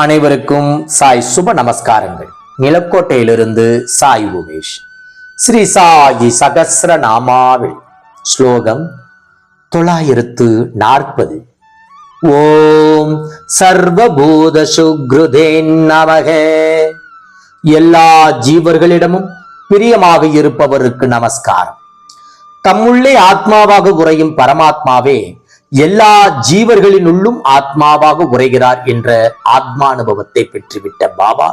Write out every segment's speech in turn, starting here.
அனைவருக்கும் சாய் சுப நமஸ்காரங்கள். நிலக்கோட்டையிலிருந்து சாய் உமேஷ் ஸ்ரீ சாயி சகசிர நாமாவில் ஸ்லோகம் தொள்ளாயிரத்து நாற்பது. ஓம் சர்வபூத சுக்ருதேன் நமக. எல்லா ஜீவர்களிடமும் பிரியமாக இருப்பவருக்கு நமஸ்காரம். தம்முள்ளே ஆத்மாவாக உறையும் பரமாத்மாவே எல்லா ஜீவர்களினுள்ளும் ஆத்மாவாக உரைகிறார் என்ற ஆத்மானுபவத்தை பெற்றுவிட்ட பாபா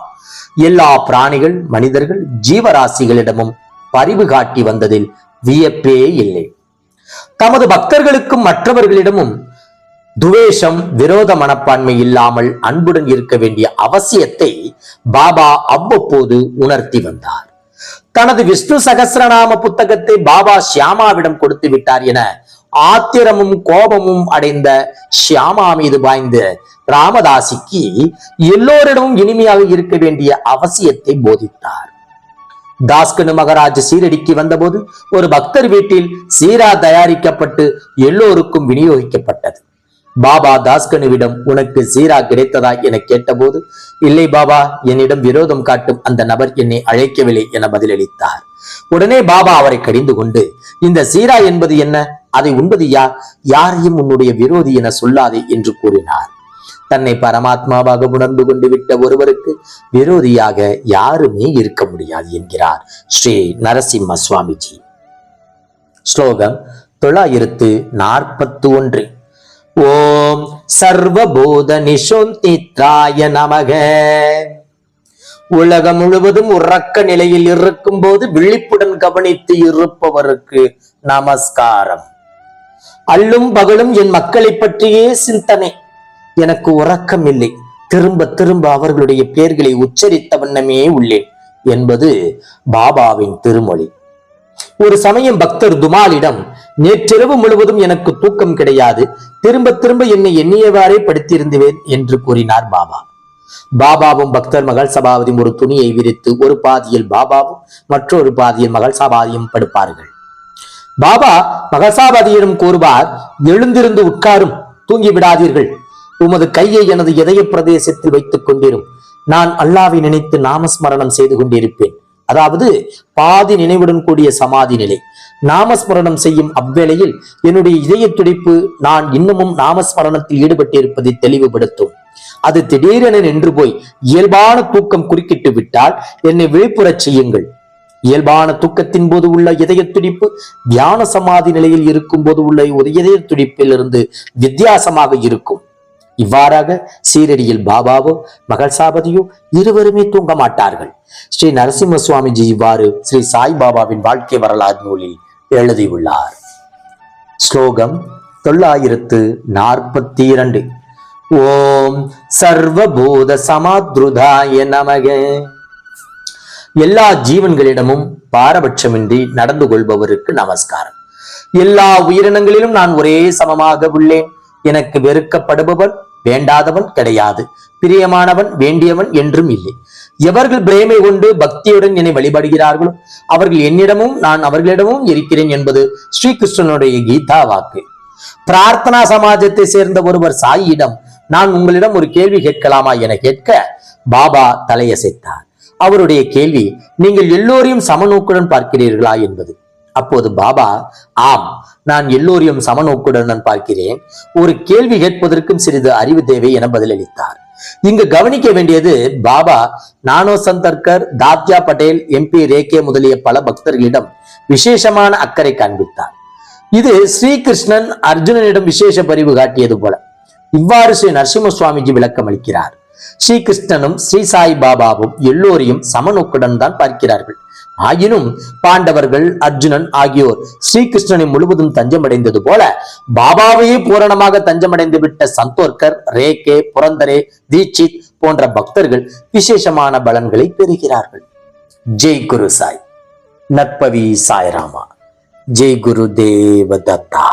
எல்லா பிராணிகள் மனிதர்கள் ஜீவராசிகளிடமும் பரிவு காட்டி வந்ததில் வியப்பே இல்லை. தமது பக்தர்களுக்கும் மற்றவர்களிடமும் துவேஷம் விரோத மனப்பான்மை இல்லாமல் அன்புடன் இருக்க வேண்டிய அவசியத்தை பாபா அவ்வப்போது உணர்த்தி வந்தார். தனது விஷ்ணு சகசிரநாம புத்தகத்தை பாபா ஷியாமாவிடம் கொடுத்து விட்டார் என ஆத்திரமும் கோபமும் அடைந்த ஷியாமா மீது பாய்ந்த ராமதாசிக்கு எல்லோரிடமும் இனிமையாக இருக்க வேண்டிய அவசியத்தை போதித்தார். தாஸ்கனு மகராஜ் சீரடிக்கு வந்தபோது ஒரு பக்தர் வீட்டில் சீரா தயாரிக்கப்பட்டு எல்லோருக்கும் விநியோகிக்கப்பட்டது. பாபா தாஸ்கனுவிடம் உனக்கு சீரா கிடைத்ததா என கேட்டபோது இல்லை பாபா என்னிடம் விரோதம் காட்டும் அந்த நபர் என்னை அழைக்கவில்லை என பதிலளித்தார். உடனே பாபா அவரை கடிந்து கொண்டு இந்த சீரா என்பது என்ன? அதை உண்பது யார் யாரையும் உன்னுடைய விரோதி என சொல்லாதே என்று கூறினார். தன்னை பரமாத்மாவாக உணர்ந்து கொண்டு விட்ட ஒருவருக்கு விரோதியாக யாருமே இருக்க முடியாது என்கிறார் ஸ்ரீ நரசிம்ம சுவாமிஜி. ஸ்லோகம் தொள்ளாயிரத்து நாற்பத்து ஒன்று ஓம் சர்வபூத நிஷோந்தித்ராய நமக. உலகம் முழுவதும் உறக்க நிலையில் இருக்கும் போது விழிப்புடன் கவனித்து இருப்பவருக்கு நமஸ்காரம். அல்லும் பகலும் என் மக்களை பற்றியே சிந்தனை. எனக்கு உறக்கம் இல்லை திரும்ப திரும்ப அவர்களுடைய பெயர்களை உச்சரித்த வண்ணமே உள்ளேன் என்பது பாபாவின் திருமொழி. ஒரு சமயம் பக்தர் துமாலிடம் நேற்றிரவு முழுவதும் எனக்கு தூக்கம் கிடையாது. திரும்ப திரும்ப என்னை எண்ணியவாறே படுத்திருந்துவேன் என்று கூறினார் பாபா. பாபாவும் பக்தர் மகள் சபாவதியும் ஒரு துணியை விரித்து ஒரு பாதியில் பாபாவும் மற்றொரு பாதியில் மகள் சபாதியும் படுப்பார்கள். பாபா மகசாபதியிடம் கூறுவார் எழுந்திருந்து உட்காரும் தூங்கி விடாதீர்கள். உமது கையை எனது இதய பிரதேசத்தில் வைத்துக் கொண்டிரும். நான் அல்லாவை நினைத்து நாமஸ்மரணம் செய்து கொண்டிருப்பேன். அதாவது பாதி நினைவுடன் கூடிய சமாதி நிலை. நாமஸ்மரணம் செய்யும் அவ்வேளையில் என்னுடைய இதய துடிப்பு நான் இன்னமும் நாமஸ்மரணத்தில் ஈடுபட்டிருப்பதை தெளிவுபடுத்தும். அது திடீரென நின்று போய் இயல்பான தூக்கம் குறுக்கிட்டு விட்டால் என்னை விழிப்புறச் செய்யுங்கள். இயல்பான தூக்கத்தின் போது உள்ள இதய துடிப்பு தியான சமாதி நிலையில் இருக்கும் போது உள்ள இதய துடிப்பிலிருந்து வித்தியாசமாக இருக்கும். இவ்வாறாக சீரடியில் பாபாவோ மகள் சாபதியோ இருவருமே தூங்க மாட்டார்கள். ஸ்ரீ நரசிம்ம சுவாமிஜி இவ்வாறு ஸ்ரீ சாய் பாபாவின் வாழ்க்கை வரலாறு நூலில் எழுதியுள்ளார். ஸ்லோகம் தொள்ளாயிரத்து நாற்பத்தி இரண்டு. ஓம் சர்வபூத சமாத்ருதாய நமக. எல்லா ஜீவன்களிடமும் பாரபட்சமின்றி நடந்து கொள்பவருக்கு நமஸ்காரம். எல்லா உயிரினங்களிலும் நான் ஒரே சமமாக உள்ளேன். எனக்கு வெறுக்கப்படுபவன் வேண்டாதவன் கிடையாது. பிரியமானவன் வேண்டியவன் என்றும் இல்லை. எவர்கள் பிரேமை கொண்டு பக்தியுடன் என்னை வழிபடுகிறார்களோ அவர்கள் என்னிடமும் நான் அவர்களிடமும் இருக்கிறேன் என்பது ஸ்ரீகிருஷ்ணனுடைய கீதா வாக்கு பிரார்த்தனா சமாஜத்தை சேர்ந்த ஒருவர் சாயிடம் நான் உங்களிடம் ஒரு கேள்வி கேட்கலாமா? என கேட்க பாபா தலையசைத்தார். அவருடைய கேள்வி நீங்கள் எல்லோரையும் சமநோக்குடன் பார்க்கிறீர்களா என்பது. அப்போது பாபா ஆம் நான் எல்லோரையும் சமநோக்குடன் நான் பார்க்கிறேன். ஒரு கேள்வி கேட்பதற்கும் சிறிது அறிவு தேவை என பதிலளித்தார். இங்கு கவனிக்க வேண்டியது பாபா நானோ சந்தர்கர் தாத்யா பட்டேல் எம்பி ரேகே முதலிய பல பக்தர்களிடம் விசேஷமான அக்கறை காண்பித்தார். இது ஸ்ரீகிருஷ்ணன் அர்ஜுனனிடம் விசேஷ பரிவு காட்டியது போல. இவ்வாறு ஸ்ரீ நரசிம்ம சுவாமிஜி விளக்கம் அளிக்கிறார் ஸ்ரீகிருஷ்ணனும் ஸ்ரீ சாய் பாபாவும் எல்லோரையும் சமநோக்குடன் தான் பார்க்கிறார்கள். ஆயினும் பாண்டவர்கள் அர்ஜுனன் ஆகியோர் ஸ்ரீகிருஷ்ணனை முழுவதும் தஞ்சமடைந்தது போல பாபாவையே பூரணமாக தஞ்சமடைந்து விட்ட சந்தோர்கர் ரேகே புரந்தரே தீட்சித் போன்ற பக்தர்கள் விசேஷமான பலன்களை பெறுகிறார்கள். ஜெய் குரு சாய். நற்பவி சாய்ராமா. ஜெய் குரு தேவதத்தா.